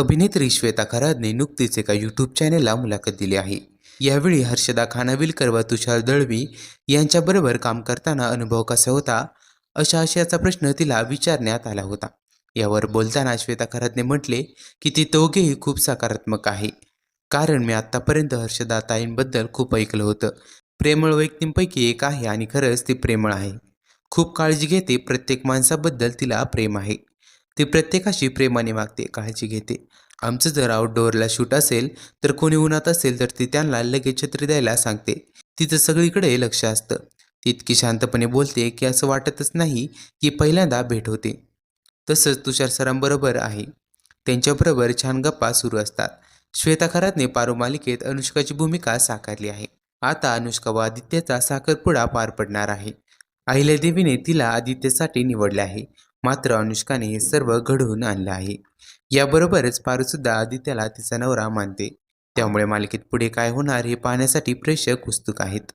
अभिनेत्री श्वेता खरादने नुकतीच एका यूट्यूब चॅनेलला मुलाखत दिली आहे. यावेळी हर्षदा खानाविलकर व तुषार दळवी यांच्याबरोबर काम करताना अनुभव कसा होता अशा आशयाचा प्रश्न तिला विचारण्यात आला होता. यावर बोलताना श्वेता खरादने म्हटले की ती दोघेही खूप सकारात्मक आहे. कारण मी आत्तापर्यंत हर्षदा ताईंबद्दल खूप ऐकलं होतं. प्रेमळ व्यक्तींपैकी एक आहे आणि खरंच ती प्रेमळ आहे. खूप काळजी घेते प्रत्येक माणसाबद्दल तिला प्रेम आहे. ती प्रत्येकाशी प्रेमाने मागते काळजी घेते. आमचं जर आउटडोअरला शूट असेल तर कोणी उन्हात असेल तर ती त्यांना लगेच छत्री द्यायला सांगते. तिचं सगळीकडे लक्ष असतं. ती इतकी शांतपणे बोलते की असं वाटतच नाही की पहिल्यांदा भेट होते. तसंच तुषार सरांबरोबर आहे. त्यांच्याबरोबर छान गप्पा सुरू असतात. श्वेता खरातने पारू मालिकेत अनुष्काची भूमिका साकारली आहे. आता अनुष्का व आदित्यचा साखरपुडा पार पडणार आहे. अहिल्यादेवीने तिला आदित्यसाठी निवडले आहे. मात्र अनुष्काने हे सर्व घडवून आणलं आहे. याबरोबरच पारूसुद्धा आदित्याला तिचा नवरा मानते. त्यामुळे मालिकेत पुढे काय होणार हे पाहण्यासाठी प्रेक्षक उत्सुक आहेत.